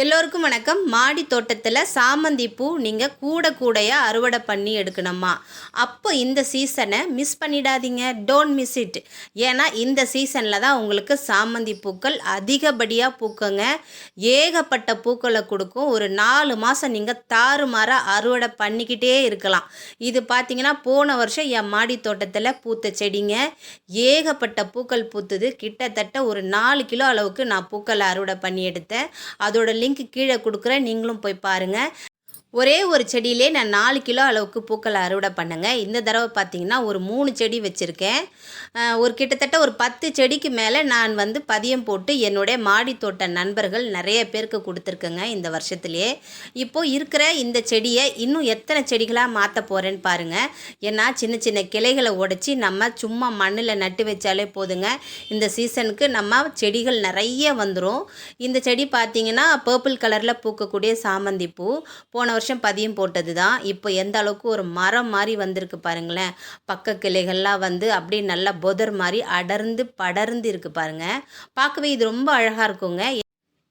எல்லோருக்கும் வணக்கம். மாடி தோட்டத்தில் சாமந்தி பூ நீங்கள் கூட கூடையாக அறுவடை பண்ணி எடுக்கணுமா? அப்போ இந்த சீசனை மிஸ் பண்ணிடாதீங்க. டோன்ட் மிஸ் இட் ஏன்னா இந்த சீசனில் தான் உங்களுக்கு சாமந்தி பூக்கள் அதிகப்படியாக பூக்குங்க. ஏகப்பட்ட பூக்களை கொடுக்கும். ஒரு நாலு மாதம் நீங்கள் தாறுமாறாக அறுவடை பண்ணிக்கிட்டே இருக்கலாம். இது பார்த்தீங்கன்னா போன வருஷம் என் மாடி தோட்டத்தில் பூத்த செடிங்க. ஏகப்பட்ட பூக்கள் பூத்துது. கிட்டத்தட்ட ஒரு நாலு கிலோ அளவுக்கு நான் பூக்களை அறுவடை பண்ணி எடுத்தேன். அதோட லிங்க் கீழே கொடுக்குறேன். நீங்களும் போய் பாருங்கள் ஒரே ஒரு செடியிலே நான் நாலு கிலோ அளவுக்கு பூக்களை அறுவடை பண்ணுங்க. இந்த தடவை பார்த்தீங்கன்னா ஒரு மூணு செடி வச்சுருக்கேன். ஒரு கிட்டத்தட்ட ஒரு பத்து செடிக்கு மேலே நான் வந்து பதியம் போட்டு என்னுடைய மாடி தோட்ட நண்பர்கள் நிறைய பேருக்கு கொடுத்துருக்கேங்க இந்த வருஷத்துலேயே இப்போது இருக்கிற இந்த செடியை இன்னும் எத்தனை செடிகளாக மாற்ற போகிறேன்னு பாருங்கள் ஏன்னா சின்ன சின்ன கிளைகளை உடச்சி நம்ம சும்மா மண்ணில் நட்டு வச்சாலே போதுங்க. இந்த சீசனுக்கு நம்ம செடிகள் நிறைய வந்துடும் இந்த செடி பார்த்தீங்கன்னா பர்பிள் கலரில் பூக்கக்கூடிய சாமந்தி பூ போன வருஷம் பதியம் போட்டது தான் இப்போ எந்த அளவுக்கு ஒரு மரம் மாதிரி வந்திருக்கு பாருங்களேன். பக்க கிளைகள்லாம் வந்து அப்படியே நல்லா பொதர் மாதிரி அடர்ந்து படர்ந்து இருக்குது பாருங்க. பார்க்கவே இது ரொம்ப அழகாக இருக்குங்க.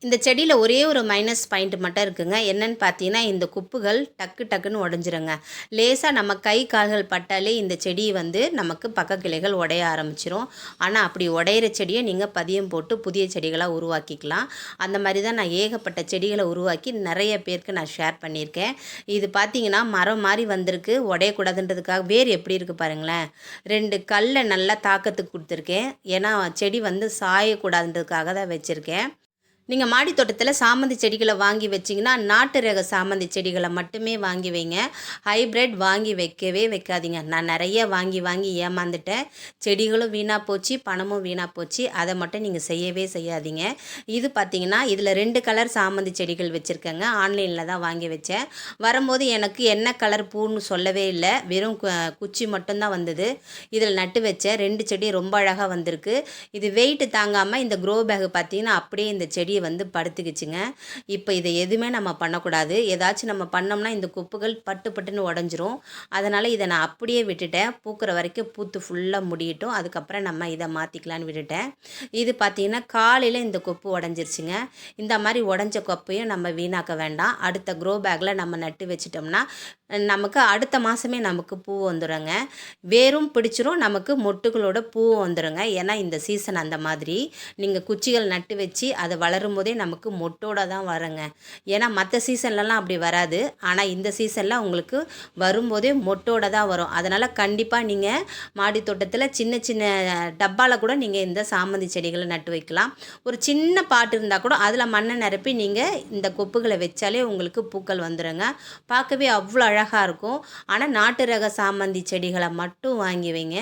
இந்த செடியில் ஒரே ஒரு மைனஸ் பாயிண்ட் மட்டும் இருக்குங்க. என்னன்னு பார்த்தீங்கன்னா இந்த குப்புகள் டக்கு டக்குன்னு உடஞ்சிருங்க. லேசாக நம்ம கை கால்கள் பட்டாலே இந்த செடி வந்து நமக்கு பக்க கிளைகள் உடைய ஆரம்பிச்சிரும். ஆனால் அப்படி உடையிற செடியை நீங்கள் பதியம் போட்டு புதிய செடிகளாக உருவாக்கிக்கலாம். அந்த மாதிரி தான் நான் ஏகப்பட்ட செடிகளை உருவாக்கி நிறைய பேருக்கு நான் ஷேர் பண்ணியிருக்கேன். இது பார்த்தீங்கன்னா மரம் மாதிரி வந்திருக்கு. உடையக்கூடாதுன்றதுக்காக வேர் எப்படி இருக்குது பாருங்களேன். ரெண்டு கல்லை நல்லா தாக்கத்துக்கு கொடுத்துருக்கேன். ஏன்னா செடி வந்து சாயக்கூடாதுன்றதுக்காக தான் வச்சுருக்கேன். நீங்கள் மாடி தோட்டத்தில் சாமந்தி செடிகளை வாங்கி வச்சிங்கன்னா நாட்டு ரக சாமந்தி செடிகளை மட்டுமே வாங்கி வைங்க. ஹைப்ரிட் வாங்கி வைக்கவே வைக்காதீங்க. நான் நிறைய வாங்கி வாங்கி ஏமாந்துட்டேன். செடிகளும் வீணாக போச்சு பணமும் வீணாக போச்சு. அதை மட்டும் நீங்கள் செய்யவே செய்யாதீங்க. இது பார்த்தீங்கன்னா இதில் ரெண்டு கலர் சாமந்தி செடிகள் வச்சுருக்கேங்க. ஆன்லைனில் தான் வாங்கி வச்சேன். வரும்போது எனக்கு என்ன கலர் பூன்னு சொல்லவே இல்லை. வெறும் கு- குச்சி மட்டும்தான் வந்தது. இதில் நட்டு வச்சேன். ரெண்டு செடி ரொம்ப அழகாக வந்திருக்கு. இது வெயிட் தாங்காமல் இந்த க்ரோ பேக் பார்த்தீங்கன்னா அப்படியே இந்த செடி செடியை வந்து படுத்துக்கிச்சுங்க. இப்போ இதை எதுவுமே நம்ம பண்ணக்கூடாது. ஏதாச்சும் நம்ம பண்ணோம்னா இந்த குப்புகள் பட்டு பட்டுன்னு உடஞ்சிரும். அதனால் இதை நான் அப்படியே விட்டுட்டேன். பூக்கிற வரைக்கும் பூத்து ஃபுல்லாக முடியட்டும். அதுக்கப்புறம் நம்ம இதை மாற்றிக்கலான்னு விட்டுட்டேன். இது பார்த்தீங்கன்னா காலையில் இந்த கொப்பு உடஞ்சிருச்சுங்க. இந்த மாதிரி உடஞ்ச கொப்பையும் நம்ம வீணாக்க வேண்டாம். அடுத்த க்ரோ பேக்கில் நம்ம நட்டு வச்சிட்டோம்னா நமக்கு அடுத்த மாதமே நமக்கு பூ வந்துடுங்க வேரும் பிடிச்சிரும் நமக்கு மொட்டுகளோட பூ வந்துடுங்க ஏன்னா இந்த சீசன் அந்த மாதிரி நீங்கள் குச்சிகள் நட்டு வச்சு அதை வளரும் போதே நமக்கு மொட்டோட தான் வருங்க. ஏன்னா மற்ற சீசன்லலாம் அப்படி வராது. ஆனால் இந்த சீசனில் உங்களுக்கு வரும்போதே மொட்டோட தான் வரும். அதனால் கண்டிப்பாக நீங்கள் மாடி தோட்டத்தில் சின்ன சின்ன டப்பாவில் கூட நீங்கள் இந்த சாமந்தி செடிகளை நட்டு வைக்கலாம். ஒரு சின்ன பாட்டு இருந்தால் கூட அதில் மண்ணை நிரப்பி நீங்கள் இந்த கொப்புகளை வச்சாலே உங்களுக்கு பூக்கள் வந்துடுங்க பார்க்கவே அவ்வளோ அழகாக அழகாக இருக்கும். ஆனால் நாட்டு ரக சாமந்தி செடிகளை மட்டும் வாங்கி வைங்க.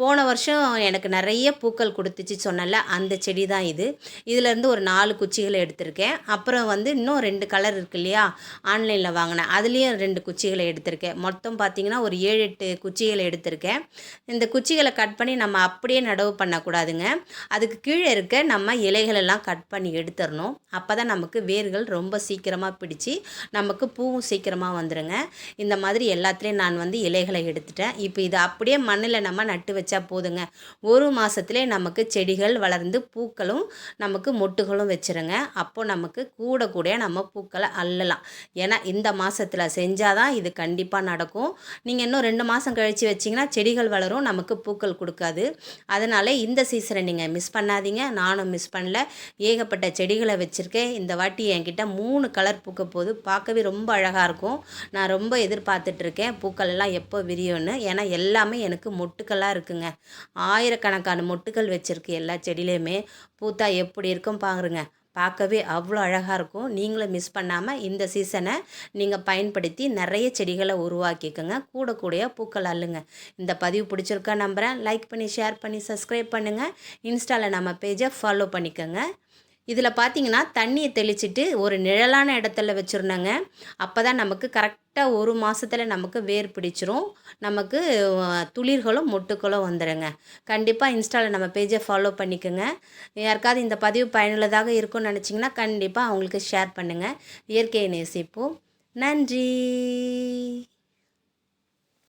போன வருஷம் எனக்கு நிறைய பூக்கள் கொடுத்துச்சு சொன்னல அந்த செடி தான் இது. இதுலேருந்து ஒரு நாலு குச்சிகளை எடுத்திருக்கேன். அப்புறம் வந்து இன்னும் ரெண்டு கலர் இருக்கு இல்லையா? ஆன்லைனில் வாங்கினேன். அதுலேயும் ரெண்டு குச்சிகளை எடுத்திருக்கேன். மொத்தம் பார்த்திங்கன்னா ஒரு ஏழு எட்டு குச்சிகளை எடுத்திருக்கேன். இந்த குச்சிகளை கட் பண்ணி நம்ம அப்படியே நடவு பண்ணக்கூடாதுங்க. அதுக்கு கீழே இருக்க நம்ம இலைகளெல்லாம் கட் பண்ணி எடுத்துடணும் அப்போ தான் நமக்கு வேர்கள் ரொம்ப சீக்கிரமாக பிடிச்சி நமக்கு பூவும் சீக்கிரமாக வந்துடுங்க இந்த மாதிரி எல்லாத்துலேயும் நான் வந்து இலைகளை எடுத்துட்டேன். இப்போ இது அப்படியே மண்ணில் நம்ம நட்டு வச்சா போதுங்க. ஒரு மாதத்துலேயே நமக்கு செடிகள் வளர்ந்து பூக்களும் நமக்கு மொட்டுகளும் வச்சிருங்க. அப்போ நமக்கு கூட கூட நம்ம பூக்களை அள்ளலாம். ஏன்னா இந்த மாதத்தில் செஞ்சால் தான் இது கண்டிப்பாக நடக்கும். நீங்கள் இன்னும் ரெண்டு மாதம் கழித்து வச்சிங்கன்னா செடிகள் வளரும் நமக்கு பூக்கள் கொடுக்காது. அதனால் இந்த சீசனை நீங்கள் மிஸ் பண்ணாதீங்க. நானும் மிஸ் பண்ணல. ஏகப்பட்ட செடிகளை வச்சுருக்கேன். இந்த வாட்டி என்கிட்ட மூணு கலர் பூக்க போது பார்க்கவே ரொம்ப அழகாக இருக்கும். நான் ரொம்ப இது இருக்கேன் பூக்கள் எல்லாம் எப்போ விரியும்னு. ஏன்னா எல்லாமே எனக்கு மொட்டுக்களாக இருக்குங்க. ஆயிரக்கணக்கான மொட்டுக்கள் வச்சுருக்கு எல்லா செடியிலையுமே. பூத்தா எப்படி இருக்கும் பாருங்க. பார்க்கவே அவ்வளோ அழகாக இருக்கும். நீங்களும் மிஸ் பண்ணாமல் இந்த சீசனை நீங்கள் பயன்படுத்தி நிறைய செடிகளை உருவாக்கிக்கோங்க. கூட கூடயா பூக்கள் அள்ளுங்க. இந்த பதிவு பிடிச்சிருக்கா நம்புகிறேன் லைக் பண்ணி ஷேர் பண்ணி சப்ஸ்கிரைப் பண்ணுங்கள் இன்ஸ்டாவில் நம்ம பேஜை ஃபாலோ பண்ணிக்கோங்க. இதில் பார்த்தீங்கன்னா தண்ணியை தெளிச்சிட்டு ஒரு நிழலான இடத்துல வச்சுருந்தாங்க. அப்போ தான் நமக்கு கரெக்டாக ஒரு மாதத்தில் நமக்கு வேர் பிடிச்சிரும். நமக்கு துளிர்களும் மொட்டுக்களும் வந்துடுங்க கண்டிப்பாக இன்ஸ்டாவில் நம்ம பேஜை ஃபாலோ பண்ணிக்கோங்க. யாருக்காவது இந்த பதிவு பயனுள்ளதாக இருக்கும்னு நினச்சிங்கன்னா கண்டிப்பாக அவங்களுக்கு ஷேர் பண்ணுங்கள் இயற்கையை நேசிப்போம். நன்றி.